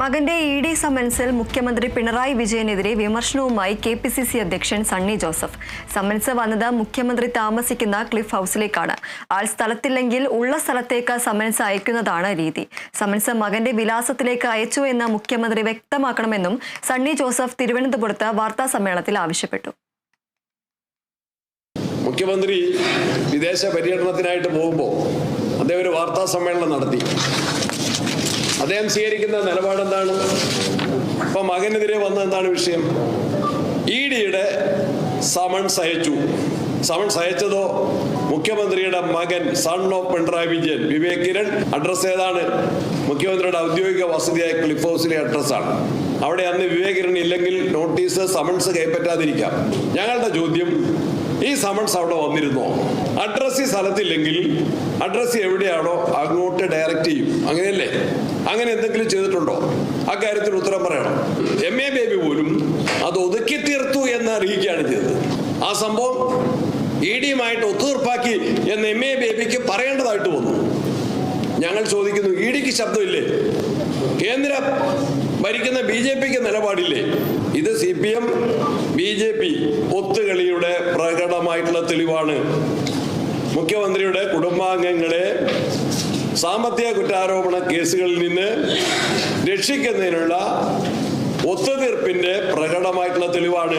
മകന്റെ E D സമൻസിൽ മുഖ്യമന്ത്രി പിണറായി വിജയനെതിരെ വിമർശനവുമായി കെ പി സി സി അധ്യക്ഷൻ സണ്ണി ജോസഫ്. സമൻസ് വന്നത് മുഖ്യമന്ത്രി താമസിക്കുന്ന ക്ലിഫ് ഹൗസിലേക്കാണ്. ആൾ സ്ഥലത്തില്ലെങ്കിൽ ഉള്ള സ്ഥലത്തേക്ക് സമൻസ് അയക്കുന്നതാണ് രീതി. സമൻസ് മകന്റെ വിലാസത്തിലേക്ക് അയച്ചു എന്ന് മുഖ്യമന്ത്രി വ്യക്തമാക്കണമെന്നും സണ്ണി ജോസഫ് തിരുവനന്തപുരത്ത് വാർത്താ സമ്മേളനത്തിൽ ആവശ്യപ്പെട്ടു. മുഖ്യമന്ത്രി വിദേശ പര്യടനത്തിനായിട്ട് പോകുമ്പോൾ അദ്ദേഹം ഒരു വാർത്താ സമ്മേളനം നടത്തി. അദ്ദേഹം സ്വീകരിക്കുന്ന നിലപാടെന്താണ്? അപ്പൊ മകനെതിരെ വന്ന എന്താണ് വിഷയം? ഇ ഡിയുടെ സമൺസ് അയച്ചു സമൺസ് അയച്ചതോ മുഖ്യമന്ത്രിയുടെ മകൻ son of Pinarayi Vijayan Vivek Kiran. Address ഏതാണ്? മുഖ്യമന്ത്രിയുടെ ഔദ്യോഗിക വസതിയായ ക്ലിഫ് ഹൗസിലെ അഡ്രസ്സാണ് അവിടെ അന്ന് വിവേക് കിരൺ ഇല്ലെങ്കിൽ നോട്ടീസ് സമൺസ് കൈപ്പറ്റാതിരിക്കാം. ഞങ്ങളുടെ ചോദ്യം ഈ സമൺസ് അവിടെ വന്നിരുന്നോ? അഡ്രസ് ഈ സ്ഥലത്തില്ലെങ്കിൽ അഡ്രസ് എവിടെയാണോ അങ്ങോട്ട് ഡയറക്റ്റ് ചെയ്യും. അങ്ങനെയല്ലേ? അങ്ങനെ എന്തെങ്കിലും ചെയ്തിട്ടുണ്ടോ? ആ കാര്യത്തിൽ ഉത്തരം പറയണം. എം എ ബേബി പോലും അത് ഒതുക്കി തീർത്തു എന്ന് അറിയിക്കുകയാണ് ചെയ്തത്. ആ സംഭവം ഇ ഡിയുമായിട്ട് ഒത്തുതീർപ്പാക്കി എന്ന് എം എ ബേബിക്ക് പറയേണ്ടതായിട്ട് വന്നു. ഞങ്ങൾ ചോദിക്കുന്നു ഇ ഡിക്ക് ശബ്ദമില്ലേ? കേന്ദ്ര ഭരിക്കുന്ന ബി ജെ പിക്ക് നിലപാടില്ലേ? ഇത് C P M B J P ഒത്തുകളിയുടെ പ്രകടമായിട്ടുള്ള തെളിവാണ്. മുഖ്യമന്ത്രിയുടെ കുടുംബാംഗങ്ങളെ സാമ്പത്തിക കുറ്റാരോപണ കേസുകളിൽ നിന്ന് രക്ഷിക്കുന്നതിനുള്ള ഒത്തുതീർപ്പിന്റെ പ്രകടമായിട്ടുള്ള തെളിവാണ്.